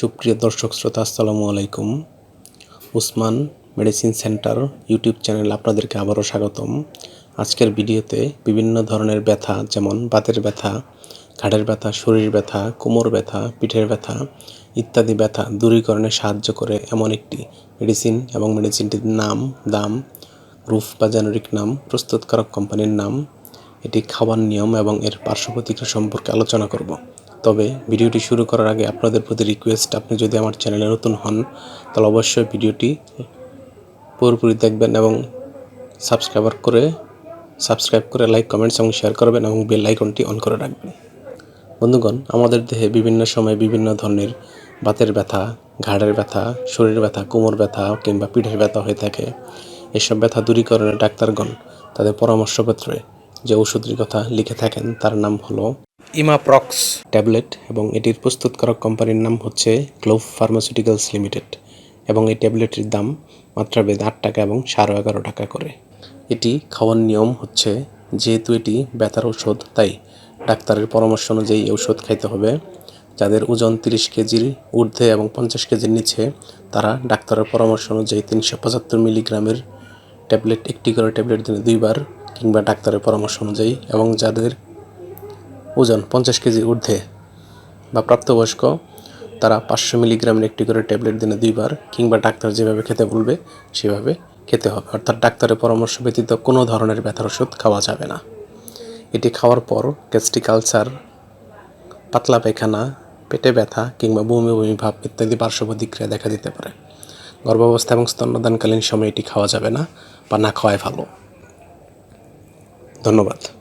সুপ্রিয় দর্শক শ্রোতা, আসসালামু আলাইকুম। Usman medicine centre YouTube channel আপনাদেরকে আবারও স্বাগতম। আজকের ভিডিওতে বিভিন্ন ধরনের ব্যথা, যেমন বাতের ব্যথা, ঘাড়ের ব্যথা, শরীর ব্যথা, কোমর ব্যথা, পিঠের ব্যথা ইত্যাদি ব্যথা দূরীকরণে সাহায্য করে এমন একটি মেডিসিন এবং মেডিসিনটির নাম, দাম রুফ বা জেনারিক নাম, প্রস্তুতকারক কোম্পানির নাম। এটি খাওয়ার নিয়ম এবং এর পার্শ্ব প্রতিক্রিয়া সম্পর্কে আলোচনা করব। তবে ভিডিওটি শুরু করার আগে আপনাদের প্রতি রিকোয়েস্ট আপনি যদি আমার চ্যানেলে নতুন হন, তাহলে অবশ্যই ভিডিওটি পুরোপুরি দেখবেন এবং সাবস্ক্রাইবার করে সাবস্ক্রাইব করে লাইক কমেন্টস এবং শেয়ার করবেন এবং বেল আইকনটি অন করে রাখবেন। বন্ধুগণ, আমাদের দেহে বিভিন্ন সময় বিভিন্ন ধরনের বাতের ব্যথা, ঘাড়ের ব্যথা শরীর ব্যথা, কোমর ব্যথা কিংবা পিঠের ব্যথা হয়ে থাকে। এসব ব্যথা দূরীকরণে ডাক্তারগণ তাদের পরামর্শপত্রে যে ওষুধটির কথা লিখে থাকেন, তার নাম হলো ইমাপ্রক্স ট্যাবলেট এবং এটির প্রস্তুতকারক কোম্পানির নাম হচ্ছে গ্লোভ ফার্মাসিউটিক্যালস লিমিটেড এবং এই ট্যাবলেটের দাম মাত্রাভেদ আট টাকা এবং সাড়ে এগারো টাকা করে। এটি খাওয়ার নিয়ম হচ্ছে যেহেতু এটি ব্যথার ঔষধ, তাই ডাক্তারের পরামর্শ অনুযায়ী এই ঔষধ খাইতে হবে। যাদের ওজন তিরিশ কেজির ঊর্ধ্বে এবং পঞ্চাশ কেজির নিচে, তারা ডাক্তারের পরামর্শ অনুযায়ী তিনশো পঁচাত্তর মিলিগ্রামের ট্যাবলেট, একটি করে ট্যাবলেট দিনে দুইবার কিংবা ডাক্তারের পরামর্শ অনুযায়ী এবং যাদের ওজন পঞ্চাশ কেজি ঊর্ধ্বে বা প্রাপ্তবয়স্ক, তারা পাঁচশো মিলিগ্রামের একটি করে ট্যাবলেট দিনে দুইবার কিংবা ডাক্তার যেভাবে খেতে বলবে, সেভাবে খেতে হবে। অর্থাৎ ডাক্তারের পরামর্শ ব্যতীত কোনো ধরনের ব্যথার ওষুধ খাওয়া যাবে না। এটি খাওয়ার পর গ্যাস্ট্রিক আলসার, পাতলা পায়খানা, পেটে ব্যথা কিংবা বমি বমি, ভাব ইত্যাদি পার্শ্ব প্রতিক্রিয়া দেখা দিতে পারে। গর্ভাবস্থা এবং স্তন্যদানকালীন সময় এটি খাওয়া যাবে না বা না খাওয়াই ভালো। ধন্যবাদ।